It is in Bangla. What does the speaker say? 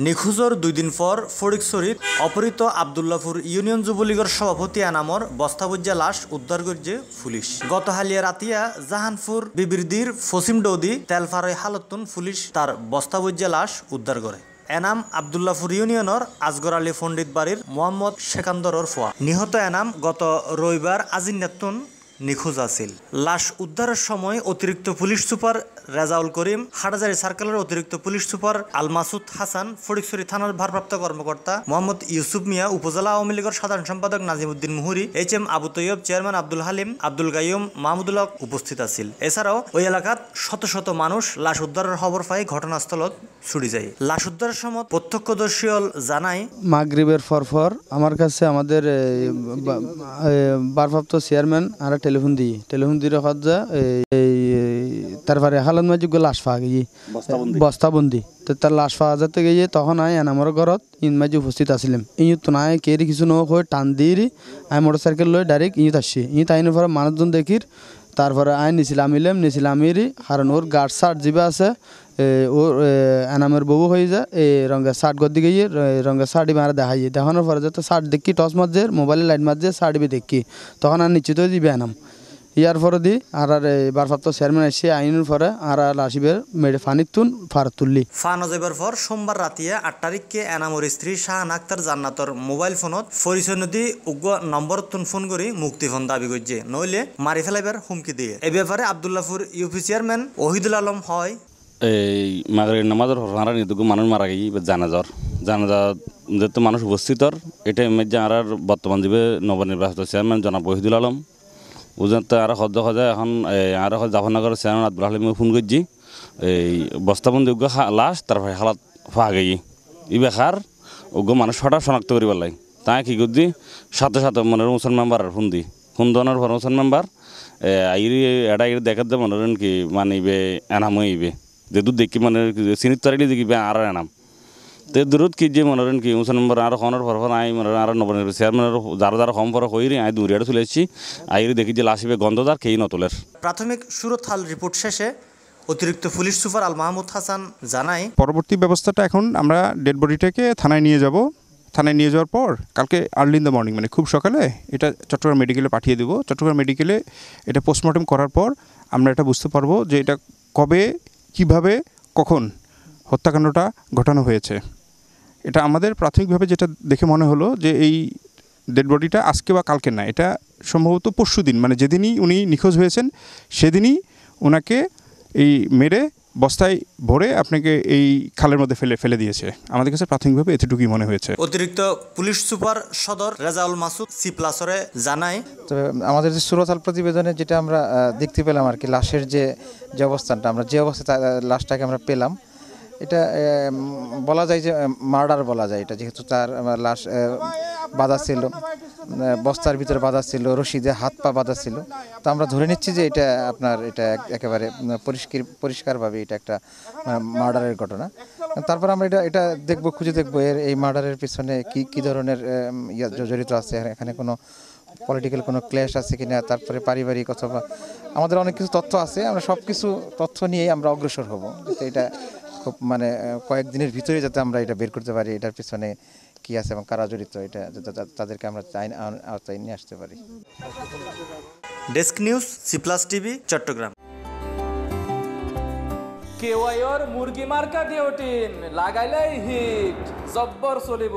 নিখোঁজর দুই দিন পর ফরিকছড়িত অপহৃত আবদুল্লাপুর ইউনিয়ন যুবলীগের সভাপতি এনামর বস্তাবজ্জা লাশ উদ্ধার করছে পুলিশ গত হালিয়া রাতিয়া জাহানপুর বিবৃদির ফসিম ডৌদি তেলফারই হালতুন পুলিশ তার বস্তাবজ্জা লাশ উদ্ধার করে এনাম আবদুল্লাপুর ইউনিয়নের আজগর আলী পণ্ডিত বাড়ির মোহাম্মদ শেকান্দরর ফোয়া নিহত এনাম গত রবিবার আজিন্নাতুন নিখোঁজ আছিল। লাশ উদ্ধারের সময় অতিরিক্ত পুলিশ সুপার রেজাউল করিম হাটাজারি সার্কেলের অতিরিক্ত পুলিশ সুপার আল মাসুদ হাসান ফটিকছড়ি থানার ভারপ্রাপ্ত কর্মকর্তা মোহাম্মদ ইউসুফ মিয়া, উপজেলা আওয়ামী লীগের সাধারণ সম্পাদক Nazimuddin Muhuri, H M Abu Taiyab, chairman Abdul Halim, Abdul Gaiyum, Mahmudul Haque উপস্থিত আছিল। এছাড়াও ওই এলাকাত শত শত মানুষ লাশ উদ্ধারের খবর পাই ঘটনাস্থলত ছুটি যায়। লাশ উদ্ধারের সময় প্রত্যক্ষদর্শী জানায়, মাগরিবের ফরফর আমার কাছে আমাদের ভারপ্রাপ্ত চেয়ারম্যান আর টেলিফোন দিয়ে রাখার যা এই তারপরে তারপরে হালত গিয়ে লাশ পাওয়া গিয়ে বস্তাবন্দি তো তার লাশ পাওয়া যেতে গিয়ে তখন আই এন আমার ঘরত ইন মাঝে উপস্থিত আসলাম ইঁ তো নাই কেরি কিছু ন হয়ে টান দিয়ে আমি মোটর সাইকেল লই ডাইরেক্ট ইঁত আসছি ইঁত আইনের পরে মানুষজন দেখির তারপরে আই নিছিলাম ইলেম নিছিলাম ইরি কারণ ওর গার্ড শার্ট জিবা আছে ওর এনামের বউ হয়ে যায় এই রঙের শার্ট গর দিকে গিয়ে রঙের শার্টই মারা দেখাই দেখানোর পরে যাতে শার্ট দেখি টস মারছে, মোবাইলে লাইট মারছে শার্ট বি দেখি। তখন আর নিশ্চিত দিবে এনাম। ইয়ার পরে দি আর আর এই বারপ্রাপ্ত চেয়ারম্যান এসে আইনের পরে আর আর আসিবে মেরে ফানির তুন ফারত তুললি ফানো যাবার পর সোমবার রাতিয়া আট তারিখকে এনামর স্ত্রী শাহান আক্তার জান্নাতর মোবাইল ফোনত পরিচয় নদী উগ্র নম্বর তুন ফোন করে মুক্তিপণ দাবি করছে। নইলে মারি ফেলাইবার হুমকি দিয়ে। এ ব্যাপারে আবদুল্লাপুর ইউপি চেয়ারম্যান ওহিদুল আলম হয় এই মাগরের নামাজের হরারা নিতুকু মানুষ মারা গেই জানাজার। জানাজা যেহেতু মানুষ উপস্থিতর এটা আর আর বর্তমান যুগে নবনির্বাচিত চেয়ারম্যান জনাব ওহিদুল আলম। উজাতে আর সদ্য সজা এখন আর জাফরনগরের চেয়ারম্যান আব্দুল হালিমে ফোন করছি এই বস্তাবন্দি উগ্র লাশ তারপরে হালাত ফা গেই ই বেকার উগ্র মানুষ হঠাৎ শনাক্ত করিবার লাগে। তাই কি করছি সাথে সাথে মনের মুসলমান মেম্বার ফোন দি, ফোন দনের পর মুসলমান মেম্বার আইরি এটা আইরি দেখার দে মনে কি মানে এনাম হইবে যে দুধ দেখি মানে চিনির তরাইলি দেখিবে আর এনাম। তে দূরত কি যে মনে করেন কি মুসলমান নম্বর আর খনের পর আই মনে আর নবনির্বাচিত চেয়ারম্যানের যারা যারা কম পর হইরি আই দূরিয়াটা চলে এসেছি আইরি দেখি যে লাশিবে গন্ধদার খেয়ে নতলের প্রাথমিক সুরতহাল রিপোর্ট শেষে অতিরিক্ত পুলিশ সুপার আল মাহমুদ হাসান জানায় পরবর্তী ব্যবস্থাটা এখন আমরা ডেড বডিটাকে থানায় নিয়ে যাব। থানায় নিয়ে যাওয়ার পর কালকে আর্লি ইন দ্য মর্নিং মানে খুব সকালে এটা চট্টগ্রাম মেডিকেলে পাঠিয়ে দেবো। চট্টগ্রাম মেডিকেলে এটা পোস্টমর্টম করার পর আমরা এটা বুঝতে পারব যে এটা কবে কীভাবে কখন হত্যাকাণ্ডটা ঘটানো হয়েছে। এটা আমাদের প্রাথমিকভাবে যেটা দেখে মনে হলো যে এই ডেড বডিটা আজকে বা কালকে না এটা সম্ভবত পরশু দিন মানে যেদিনই উনি নিখোঁজ হয়েছেন সেদিনই ওনাকে এই মেরে বস্তায় ভরে আপনাকে এই খালের মধ্যে ফেলে ফেলে দিয়েছে। আমাদের কাছে প্রাথমিকভাবে এতটুকুই মনে হয়েছে। অতিরিক্ত পুলিশ সুপার সদর রেজাউল মাসুদ সি প্লাসরে জানায় তবে আমাদের যে সুরতাল প্রতিবেদনে যেটা আমরা দেখতে পেলাম আর কি লাশের যে যে অবস্থানটা আমরা যে অবস্থায় লাশটাকে আমরা পেলাম এটা বলা যায় যে মার্ডার বলা যায় এটা, যেহেতু তার লাশ বাঁধা ছিল বস্তার ভিতরে বাঁধা ছিল, রশিদে হাত পা বাঁধা ছিল। তো আমরা ধরে নিচ্ছি যে এটা আপনার, এটা একেবারে পরিষ্কার, পরিষ্কারভাবে এটা একটা মার্ডারের ঘটনা। তারপর আমরা এটা এটা দেখব, খুঁজে দেখব এর, এই মার্ডারের পিছনে কি কি ধরনের জড়িত আছে এখানে কোনো পলিটিক্যাল কোনো ক্লেশ আছে কিনা, তারপরে পারিবারিক অথবা আমাদের অনেক কিছু তথ্য আছে, আমরা সব কিছু তথ্য নিয়েই আমরা অগ্রসর হব। এটা খুব মানে কয়েকদিনের ভিতরে যাতে আমরা এটা বের করতে পারি এটার পিছনে কি আছে এবং কারা জড়িত এটা তাদেরকে আমরা আইন আওতায় নিয়ে আসতে পারি। Desk news C plus TV Chattogram. কেওয়াইর মুরগি মার্কা ডিওটিন লাগাইলেই হিট জব্বর চলিব।